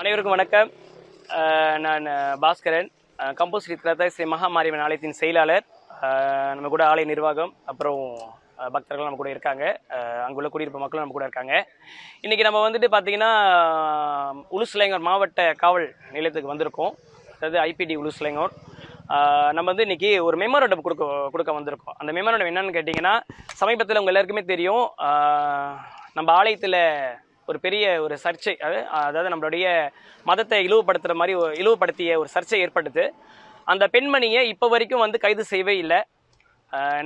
அனைவருக்கும் வணக்கம். நான் பாஸ்கரன். கம்போஸ் கம்போஸ்ட் ஸ்ரீ மகாமாரியம்மன் ஆலயத்தின் செயலாளர். நம்ம கூட ஆலய நிர்வாகம் அப்புறம் பக்தர்கள் நம்ம கூட இருக்காங்க. அங்குள்ள குடியிருப்பு மக்களும் நம்ம கூட இருக்காங்க. இன்றைக்கி நம்ம வந்துட்டு பார்த்தீங்கன்னா உலுசுலைங்கர் மாவட்ட காவல் நிலையத்துக்கு வந்திருக்கோம். அதாவது ஐபிடி உலுசுலைங்கோர். நம்ம வந்து இன்றைக்கி ஒரு மெமரண்டம் கொடுக்க கொடுக்க வந்திருக்கோம். அந்த மெமரண்டம் என்னன்னு கேட்டிங்கன்னா சமீபத்தில் உங்கள் எல்லாருக்குமே தெரியும். நம்ம ஆலயத்தில் ஒரு பெரிய ஒரு சர்ச்சை. அதாவது நம்மளுடைய மதத்தை இழிவுபடுத்துகிற மாதிரி இழிவுபடுத்திய ஒரு சர்ச்சை ஏற்படுது அந்த பெண்மணியை இப்போ வரைக்கும் வந்து கைது செய்யவே இல்லை.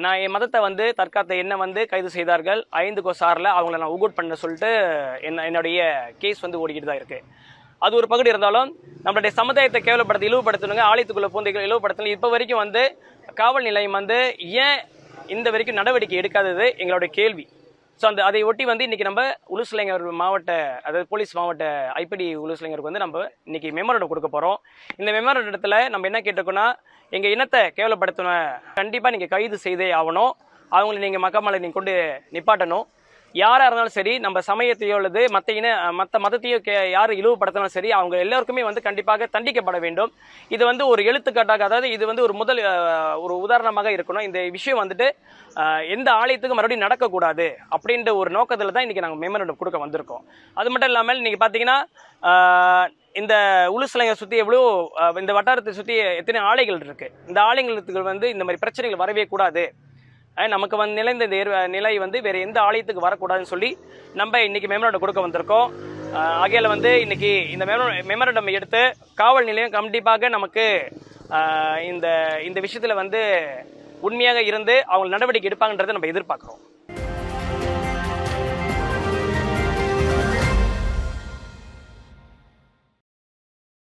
நான் என் மதத்தை வந்து தற்காத்த என்ன வந்து கைது செய்தார்கள். ஐந்து கோசாரில் அவங்கள நான் உகுட் பண்ண சொல்லிட்டு என்ன என்னுடைய கேஸ் வந்து ஓடிக்கிட்டு தான் இருக்குது அது ஒரு பகுதி இருந்தாலும் நம்மளுடைய சமுதாயத்தை கேவலப்படுத்தி இழிவுபடுத்தணுங்க. ஆலயத்துக்குள்ளே பூந்தைகள் இழிவுபடுத்தணும். இப்போ வரைக்கும் வந்து காவல் நிலையம் வந்து ஏன் இந்த வரைக்கும் நடவடிக்கை எடுக்காதது? எங்களுடைய கேள்வி. ஸோ அந்த அதை ஒட்டி வந்து இன்றைக்கி நம்ம உலுசலைஞர் மாவட்ட அதாவது போலீஸ் மாவட்ட ஐபிடி உலுசுலைங்கருக்கு வந்து நம்ம இன்றைக்கி மெமரண்டம் கொடுக்க போகிறோம் இந்த மெமரண்டத்தில் நம்ம என்ன கேட்டிருக்கோன்னா எங்கள் இனத்தை கேவலப்படுத்தின கண்டிப்பாக நீங்கள் கைது செய்தே ஆகணும். அவங்களை நீங்கள் மக்கமலை நீங்கள் கொண்டு நிப்பாட்டணும். யாராக இருந்தாலும் சரி நம்ம சமயத்தையோ அல்லது மற்ற இன மற்ற மதத்தையோ கே யார் இழிவுபடுத்தினாலும் சரி அவங்க எல்லாருக்குமே வந்து கண்டிப்பாக தண்டிக்கப்பட வேண்டும். இது வந்து ஒரு எழுத்துக்காட்டாக அதாவது இது வந்து ஒரு முதல் ஒரு உதாரணமாக இருக்கணும். இந்த விஷயம் வந்துட்டு எந்த ஆலயத்துக்கும் மறுபடியும் நடக்கக்கூடாது அப்படின்ற ஒரு நோக்கத்தில் தான் இன்றைக்கி நாங்கள் மெமரண்டம் கொடுக்க வந்திருக்கோம். அது மட்டும் இல்லாமல் இன்றைக்கி பார்த்தீங்கன்னா இந்த உளுசலைங்க சுற்றி எவ்வளோ இந்த வட்டாரத்தை சுற்றி எத்தனை ஆலைகள் இருக்குது இந்த ஆலைகளுக்கு வந்து இந்த மாதிரி பிரச்சனைகள் வரவே கூடாது. நமக்கு வந்து நிலைந்த இந்த நிலை வந்து வேற எந்த ஆலயத்துக்கு வரக்கூடாதுன்னு சொல்லி நம்ம இன்னைக்கு மெமரண்டம் கொடுக்க வந்திருக்கோம். ஆகையில் வந்து இன்னைக்கு இந்த மெமரண்டம் எடுத்து காவல் நிலையம் கண்டிப்பாக நமக்கு இந்த இந்த விஷயத்தில் வந்து உண்மையாக இருந்து அவங்க நடவடிக்கை எடுப்பாங்கன்றதை நம்ம எதிர்பார்க்குறோம்.